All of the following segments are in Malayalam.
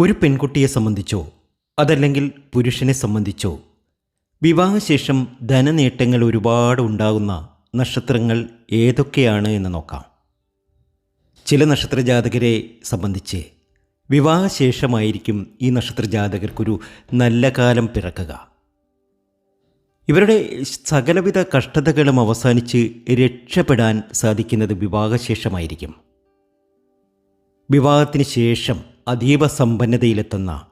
ഒരു പെൺകുട്ടിയെ സംബന്ധിച്ചോ അതല്ലെങ്കിൽ പുരുഷനെ സംബന്ധിച്ചോ വിവാഹശേഷം ധനനേട്ടങ്ങൾ ഒരുപാട് ഉണ്ടാകുന്ന നക്ഷത്രങ്ങൾ ഏതൊക്കെയാണ് എന്ന് നോക്കാം. ചില നക്ഷത്ര ജാതകരെ സംബന്ധിച്ച് വിവാഹശേഷമായിരിക്കും ഈ നക്ഷത്ര ജാതകർക്കൊരു നല്ല കാലം പിറക്കുക. ഇവരുടെ സകലവിധ കഷ്ടതകളും അവസാനിച്ച് രക്ഷപ്പെടാൻ സാധിക്കുന്നത് വിവാഹശേഷമായിരിക്കും. വിവാഹത്തിന് ശേഷം അതീവ സമ്പന്നതയിലെത്തുന്ന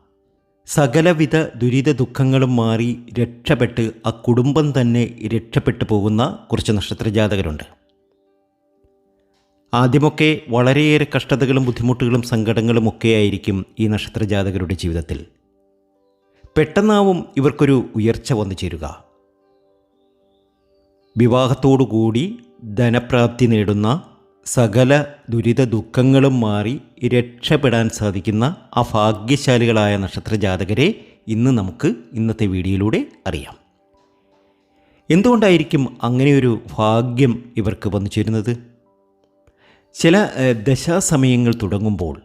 സകലവിധ ദുരിത ദുഃഖങ്ങളും മാറി രക്ഷപ്പെട്ട് ആ കുടുംബം തന്നെ രക്ഷപ്പെട്ടു പോകുന്ന കുറച്ച് നക്ഷത്രജാതകരുണ്ട്. ആദ്യമൊക്കെ വളരെയേറെ കഷ്ടതകളും ബുദ്ധിമുട്ടുകളും സങ്കടങ്ങളും ഒക്കെ ആയിരിക്കും ഈ നക്ഷത്രജാതകരുടെ ജീവിതത്തിൽ. പെട്ടെന്നാവും ഇവർക്കൊരു ഉയർച്ച വന്നു ചേരുക. വിവാഹത്തോടുകൂടി ധനപ്രാപ്തി നേടുന്ന സകല ദുരിത ദുഃഖങ്ങളും മാറി രക്ഷപ്പെടാൻ സാധിക്കുന്ന ആ ഭാഗ്യശാലികളായ നക്ഷത്ര ജാതകരെ ഇന്ന് നമുക്ക് ഇന്നത്തെ വീഡിയോയിലൂടെ അറിയാം. എന്തുകൊണ്ടായിരിക്കും അങ്ങനെയൊരു ഭാഗ്യം ഇവർക്ക് വന്നു ചേരുന്നത്? ചില ദശാസമയങ്ങൾ തുടങ്ങുമ്പോൾ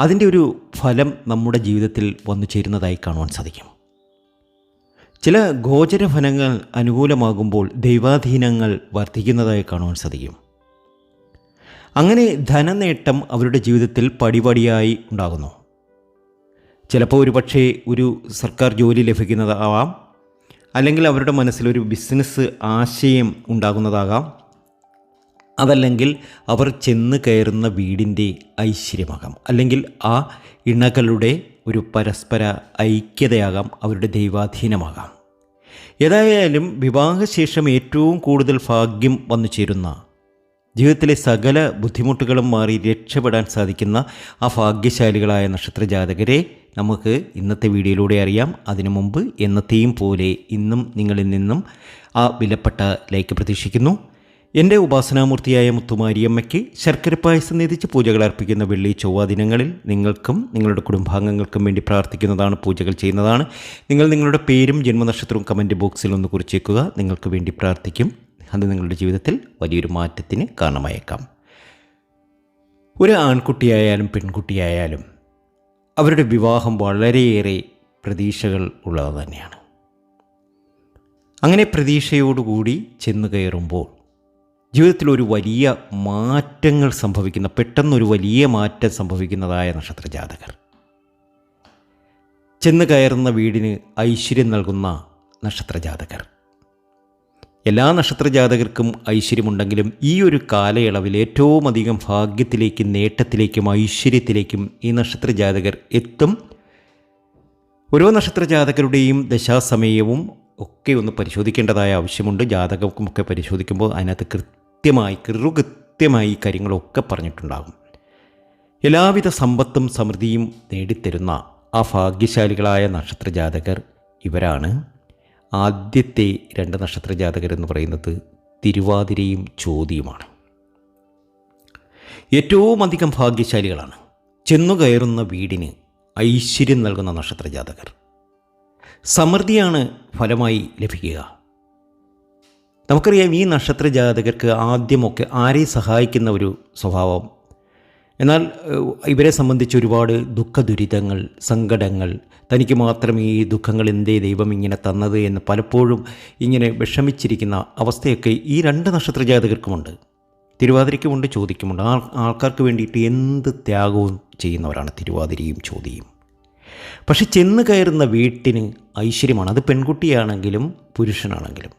അതിന്റെ ഒരു ഫലം നമ്മുടെ ജീവിതത്തിൽ വന്നു ചേരുന്നതായി കാണുവാൻ സാധിക്കും. ചില ഗോചരഫലങ്ങൾ അനുകൂലമാകുമ്പോൾ ദൈവാധീനങ്ങൾ വർദ്ധിക്കുന്നതായി കാണുവാൻ സാധിക്കും. അങ്ങനെ ധനനേട്ടം അവരുടെ ജീവിതത്തിൽ പടിപടിയായി ഉണ്ടാകുന്നു. ചിലപ്പോൾ ഒരു പക്ഷേ ഒരു സർക്കാർ ജോലി ലഭിക്കുന്നതാവാം അല്ലെങ്കിൽ അവരുടെ മനസ്സിലൊരു ബിസിനസ് ആശയം ഉണ്ടാകുന്നതാകാം. അതല്ലെങ്കിൽ അവർ ചെന്ന് കയറുന്ന വീടിന്റെ ഐശ്വര്യമാകാം അല്ലെങ്കിൽ ആ ഇണകളുടെ ഒരു പരസ്പര ഐക്യതയാകാം അവരുടെ ദൈവാധീനമാകാം. ഏതായാലും വിവാഹശേഷം ഏറ്റവും കൂടുതൽ ഭാഗ്യം വന്നു ചേരുന്ന ജീവിതത്തിലെ സകല ബുദ്ധിമുട്ടുകളും മാറി രക്ഷപ്പെടാൻ സാധിക്കുന്ന ആ ഭാഗ്യശാലികളായ നക്ഷത്ര ജാതകരെ നമുക്ക് ഇന്നത്തെ വീഡിയോയിലൂടെ അറിയാം. അതിനു മുമ്പ് എന്നത്തെയും പോലെ ഇന്നും നിങ്ങളിൽ നിന്നും ആ വിലപ്പെട്ട ലൈക്ക് പ്രതീക്ഷിക്കുന്നു. എന്റെ ഉപാസനാമൂർത്തിയായ മുത്തുമാരിയമ്മയ്ക്ക് ശർക്കര പായസം നേതിച്ച് പൂജകൾ അർപ്പിക്കുന്ന വെള്ളി ചൊവ്വ ദിനങ്ങളിൽ നിങ്ങൾക്കും നിങ്ങളുടെ കുടുംബാംഗങ്ങൾക്കും വേണ്ടി പ്രാർത്ഥിക്കുന്നതാണ് പൂജകൾ ചെയ്യുന്നതാണ്. നിങ്ങൾ നിങ്ങളുടെ പേരും ജന്മനക്ഷത്രവും കമന്റ് ബോക്സിൽ ഒന്ന് കുറിച്ചേക്കുക. നിങ്ങൾക്ക് വേണ്ടി പ്രാർത്ഥിക്കും. അത് നിങ്ങളുടെ ജീവിതത്തിൽ വലിയൊരു മാറ്റത്തിന് കാരണമായേക്കാം. ഒരു ആൺകുട്ടിയായാലും പെൺകുട്ടിയായാലും അവരുടെ വിവാഹം വളരെയേറെ പ്രതീക്ഷകൾ ഉള്ളത് തന്നെയാണ്. അങ്ങനെ പ്രതീക്ഷയോടുകൂടി ചെന്ന് കയറുമ്പോൾ ജീവിതത്തിൽ ഒരു വലിയ മാറ്റങ്ങൾ സംഭവിക്കുന്ന പെട്ടെന്നൊരു വലിയ മാറ്റം സംഭവിക്കുന്നതായ നക്ഷത്ര ജാതകർ ചെന്ന് കയറുന്ന വീടിന് ഐശ്വര്യം നൽകുന്ന നക്ഷത്ര ജാതകർ എല്ലാ നക്ഷത്രജാതകർക്കും ഐശ്വര്യമുണ്ടെങ്കിലും ഈ ഒരു കാലയളവിൽ ഏറ്റവും അധികം ഭാഗ്യത്തിലേക്കും നേട്ടത്തിലേക്കും ഐശ്വര്യത്തിലേക്കും ഈ നക്ഷത്ര ജാതകർ എത്തും. ഓരോ നക്ഷത്രജാതകരുടെയും ദശാസമയവും ഒക്കെ ഒന്ന് പരിശോധിക്കേണ്ടതായ ആവശ്യമുണ്ട്. ജാതകമൊക്കെ പരിശോധിക്കുമ്പോൾ അതിനകത്ത് കൃത്യമായി കൃത്യമായി ഈ കാര്യങ്ങളൊക്കെ പറഞ്ഞിട്ടുണ്ടാകും. എല്ലാവിധ സമ്പത്തും സമൃദ്ധിയും നേടിത്തരുന്ന ആ ഭാഗ്യശാലികളായ നക്ഷത്ര ജാതകർ ഇവരാണ്. ആദ്യത്തെ രണ്ട് നക്ഷത്ര ജാതകർ എന്ന് പറയുന്നത് തിരുവാതിരയും ചോതിയുമാണ് ഏറ്റവും അധികം ഭാഗ്യശാലികളാണ്. ചെന്നു കയറുന്ന വീടിന് ഐശ്വര്യം നൽകുന്ന നക്ഷത്ര ജാതകർ. സമൃദ്ധിയാണ് ഫലമായി ലഭിക്കുക. നമുക്കറിയാം ഈ നക്ഷത്ര ജാതകർക്ക് ആദ്യമൊക്കെ ആരെ സഹായിക്കുന്ന ഒരു സ്വഭാവം എന്നാൽ ഇവരെ സംബന്ധിച്ച് ഒരുപാട് ദുഃഖ ദുരിതങ്ങൾ സങ്കടങ്ങൾ തനിക്ക് മാത്രം ഈ ദുഃഖങ്ങൾ എന്തേ ദൈവം ഇങ്ങനെ തന്നത് എന്ന് പലപ്പോഴും ഇങ്ങനെ വിഷമിച്ചിരിക്കുന്ന അവസ്ഥയൊക്കെ ഈ രണ്ട് നക്ഷത്ര ജാതകർക്കുമുണ്ട് തിരുവാതിരയ്ക്കുമുണ്ട് ചോദിക്കുമുണ്ട് ആ ആൾക്കാർക്ക് വേണ്ടിയിട്ട് എന്ത് ത്യാഗവും ചെയ്യുന്നവരാണ് തിരുവാതിരയും ചോദിയും പക്ഷെ ചെന്ന് കയറുന്ന വീട്ടിന് ഐശ്വര്യമാണ്. അത് പെൺകുട്ടിയാണെങ്കിലും പുരുഷനാണെങ്കിലും.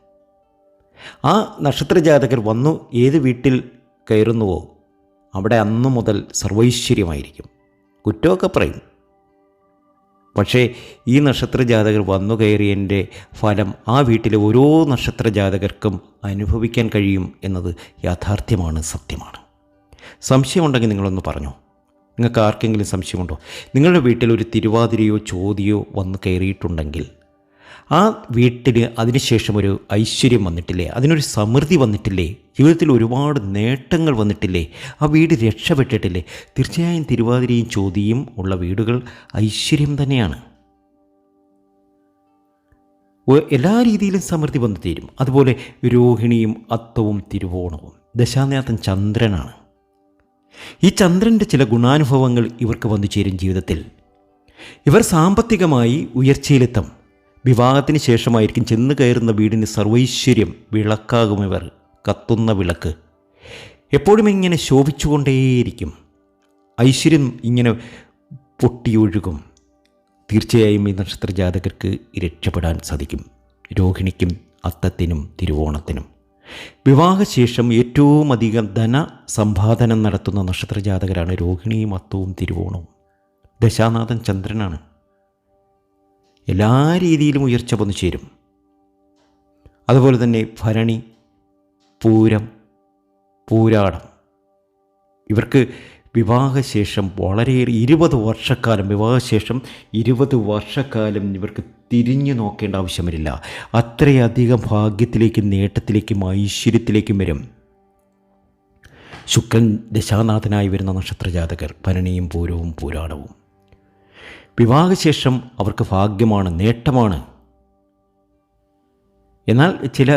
ആ നക്ഷത്ര ജാതകർ വന്നു ഏത് വീട്ടിൽ കയറുന്നുവോ അവിടെ അന്നു മുതൽ സർവൈശ്വര്യമായിരിക്കും. കുറ്റമൊക്കെ പറയും. പക്ഷേ ഈ നക്ഷത്ര ജാതകർ വന്നു കയറിയതിന്റെ ഫലം ആ വീട്ടിലെ ഓരോ നക്ഷത്ര ജാതകർക്കും അനുഭവിക്കാൻ കഴിയും എന്നത് യാഥാർത്ഥ്യമാണ് സത്യമാണ്. സംശയമുണ്ടെങ്കിൽ നിങ്ങളൊന്ന് പറഞ്ഞോ? നിങ്ങൾക്ക് ആർക്കെങ്കിലും സംശയമുണ്ടോ? നിങ്ങളുടെ വീട്ടിൽ ഒരു തിരുവാതിരയോ ചോതിയോ വന്ന് കയറിയിട്ടുണ്ടെങ്കിൽ ആ വീട്ടിന് അതിനുശേഷം ഒരു ഐശ്വര്യം വന്നിട്ടില്ലേ? അതിനൊരു സമൃദ്ധി വന്നിട്ടില്ലേ? ജീവിതത്തിൽ ഒരുപാട് നേട്ടങ്ങൾ വന്നിട്ടില്ലേ? ആ വീട് രക്ഷപ്പെട്ടിട്ടില്ലേ? തീർച്ചയായും തിരുവാതിരയും ചോതിയും ഉള്ള വീടുകൾ ഐശ്വര്യം തന്നെയാണ്. എല്ലാ രീതിയിലും സമൃദ്ധി വന്നു തീരും. അതുപോലെ രോഹിണിയും അത്തവും തിരുവോണവും. ദശാനാഥൻ ചന്ദ്രനാണ്. ഈ ചന്ദ്രന്റെ ചില ഗുണാനുഭവങ്ങൾ ഇവർക്ക് വന്നു ചേരും ജീവിതത്തിൽ. ഇവർ സാമ്പത്തികമായി ഉയർച്ചയിലെത്തും. വിവാഹത്തിന് ശേഷമായിരിക്കും ചെന്ന് കയറുന്ന വീടിന് സർവൈശ്വര്യം വിളക്കാകും ഇവർ കത്തുന്ന വിളക്ക്. എപ്പോഴും ഇങ്ങനെ ശോഭിച്ചുകൊണ്ടേയിരിക്കും. ഐശ്വര്യം ഇങ്ങനെ പൊട്ടിയൊഴുകും. തീർച്ചയായും ഈ നക്ഷത്ര ജാതകർക്ക് രക്ഷപ്പെടാൻ സാധിക്കും. രോഹിണിക്കും അത്തത്തിനും തിരുവോണത്തിനും. വിവാഹശേഷം ഏറ്റവും അധികം ധന സമ്പാദനം നടത്തുന്ന നക്ഷത്ര ജാതകരാണ് രോഹിണിയും അത്തവും തിരുവോണവും. ദശാനാഥൻ ചന്ദ്രനാണ്. എല്ലാ രീതിയിലും ഉയർച്ച വന്നു ചേരും. അതുപോലെ തന്നെ ഭരണി പൂരം പൂരാടം. ഇവർക്ക് വിവാഹശേഷം വളരെയേറെ ഇരുപത് വർഷക്കാലം വിവാഹശേഷം ഇരുപത് വർഷക്കാലം ഇവർക്ക് തിരിഞ്ഞു നോക്കേണ്ട ആവശ്യം വരില്ല അത്രയധികം ഭാഗ്യത്തിലേക്കും നേട്ടത്തിലേക്കും ഐശ്വര്യത്തിലേക്കും വരും. ശുക്രൻ ദശാനാഥനായി വരുന്ന നക്ഷത്രജാതകർ ഭരണിയും പൂരവും പൂരാടവും. വിവാഹശേഷം അവർക്ക് ഭാഗ്യമാണ് നേട്ടമാണ്. എന്നാൽ ചില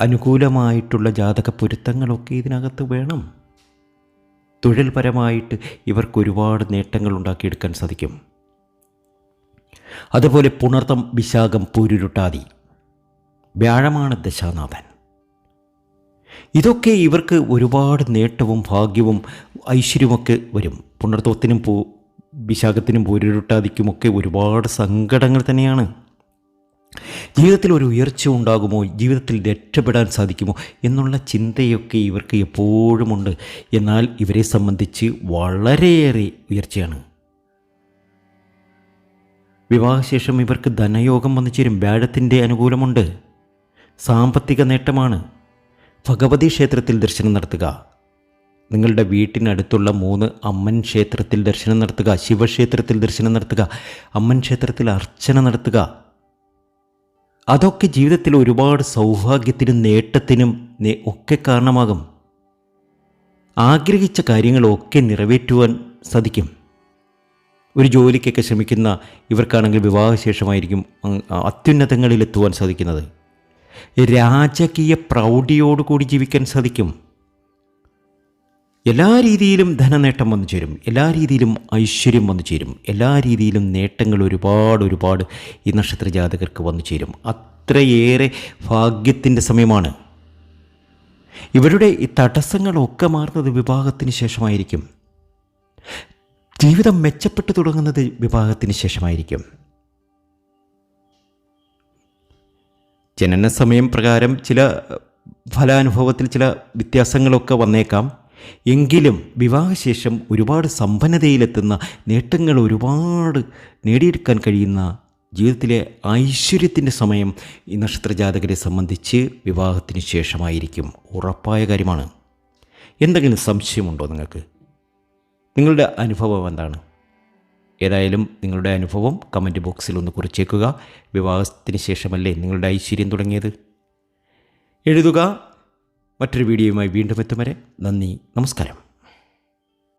അനുകൂലമായിട്ടുള്ള ജാതക പൊരുത്തങ്ങളൊക്കെ ഇതിനകത്ത് വേണം. തൊഴിൽപരമായിട്ട് ഇവർക്ക് ഒരുപാട് നേട്ടങ്ങൾ ഉണ്ടാക്കിയെടുക്കാൻ സാധിക്കും. അതുപോലെ പുണർത്തം വിശാഖം പൂരുരുട്ടാതി വ്യാഴമാണ് ദശാനാഥൻ. ഇതൊക്കെ ഇവർക്ക് ഒരുപാട് നേട്ടവും ഭാഗ്യവും ഐശ്വര്യമൊക്കെ വരും. പുണർത്തത്തിനും പൂ വിശാഖത്തിനും പൂരുരുട്ടാതിക്കുമൊക്കെ ഒരുപാട് സങ്കടങ്ങൾ തന്നെയാണ്. ജീവിതത്തിൽ ഒരു ഉയർച്ച ഉണ്ടാകുമോ? ജീവിതത്തിൽ രക്ഷപ്പെടാൻ സാധിക്കുമോ? എന്നുള്ള ചിന്തയൊക്കെ ഇവർക്ക് എപ്പോഴുമുണ്ട്. എന്നാൽ ഇവരെ സംബന്ധിച്ച് വളരെയേറെ ഉയർച്ചയാണ്. വിവാഹശേഷം ഇവർക്ക് ധനയോഗം വന്നു ചേരും. വ്യാഴത്തിന്റെ അനുകൂലമുണ്ട്. സാമ്പത്തിക നേട്ടമാണ്. ഭഗവതി ക്ഷേത്രത്തിൽ ദർശനം നടത്തുക. നിങ്ങളുടെ വീട്ടിനടുത്തുള്ള മൂന്ന് അമ്മൻ ക്ഷേത്രത്തിൽ ദർശനം നടത്തുക ശിവക്ഷേത്രത്തിൽ ദർശനം നടത്തുക അമ്മൻ ക്ഷേത്രത്തിൽ അർച്ചന നടത്തുക. അതൊക്കെ ജീവിതത്തിൽ ഒരുപാട് സൗഭാഗ്യത്തിനും നേട്ടത്തിനും ഒക്കെ കാരണമാകും. ആഗ്രഹിച്ച കാര്യങ്ങളൊക്കെ നിറവേറ്റുവാൻ സാധിക്കും. ഒരു ജോലിക്കൊക്കെ ശ്രമിക്കുന്ന ഇവർക്കാണെങ്കിൽ വിവാഹശേഷമായിരിക്കും അത്യുന്നതങ്ങളിലെത്തുവാൻ സാധിക്കുന്നത്. രാജകീയ പ്രൗഢിയോടുകൂടി ജീവിക്കാൻ സാധിക്കും. എല്ലാ രീതിയിലും ധനനേട്ടം വന്നു ചേരും. എല്ലാ രീതിയിലും ഐശ്വര്യം വന്നു ചേരും. എല്ലാ രീതിയിലും നേട്ടങ്ങൾ ഒരുപാട് ഒരുപാട് ഈ നക്ഷത്ര ജാതകർക്ക് വന്നു ചേരും. അത്രയേറെ ഭാഗ്യത്തിന്റെ സമയമാണ്. ഇവരുടെ ഈ തടസ്സങ്ങളൊക്കെ മാറുന്നത് വിവാഹത്തിന് ശേഷമായിരിക്കും. ജീവിതം മെച്ചപ്പെട്ടു തുടങ്ങുന്നത് വിവാഹത്തിന് ശേഷമായിരിക്കും. ജനന സമയം പ്രകാരം ചില ഫലാനുഭവത്തിൽ ചില വ്യത്യാസങ്ങളൊക്കെ വന്നേക്കാം. എങ്കിലും വിവാഹശേഷം ഒരുപാട് സമ്പന്നതയിലെത്തുന്ന നേട്ടങ്ങൾ ഒരുപാട് നേടിയെടുക്കാൻ കഴിയുന്ന ജീവിതത്തിലെ ഐശ്വര്യത്തിന്റെ സമയം ഈ നക്ഷത്രജാതകരെ സംബന്ധിച്ച് വിവാഹത്തിന് ശേഷമായിരിക്കും. ഉറപ്പായ കാര്യമാണ്. എന്തെങ്കിലും സംശയമുണ്ടോ നിങ്ങൾക്ക്? നിങ്ങളുടെ അനുഭവം എന്താണ്? ഏതായാലും നിങ്ങളുടെ അനുഭവം കമന്റ് ബോക്സിൽ ഒന്ന് കുറിച്ചേക്കുക. വിവാഹത്തിന് ശേഷമല്ലേ നിങ്ങളുടെ ഐശ്വര്യം തുടങ്ങിയത്? എഴുതുക. മറ്റൊരു വീഡിയോയുമായി വീണ്ടും എത്തും വരെ നന്ദി നമസ്കാരം.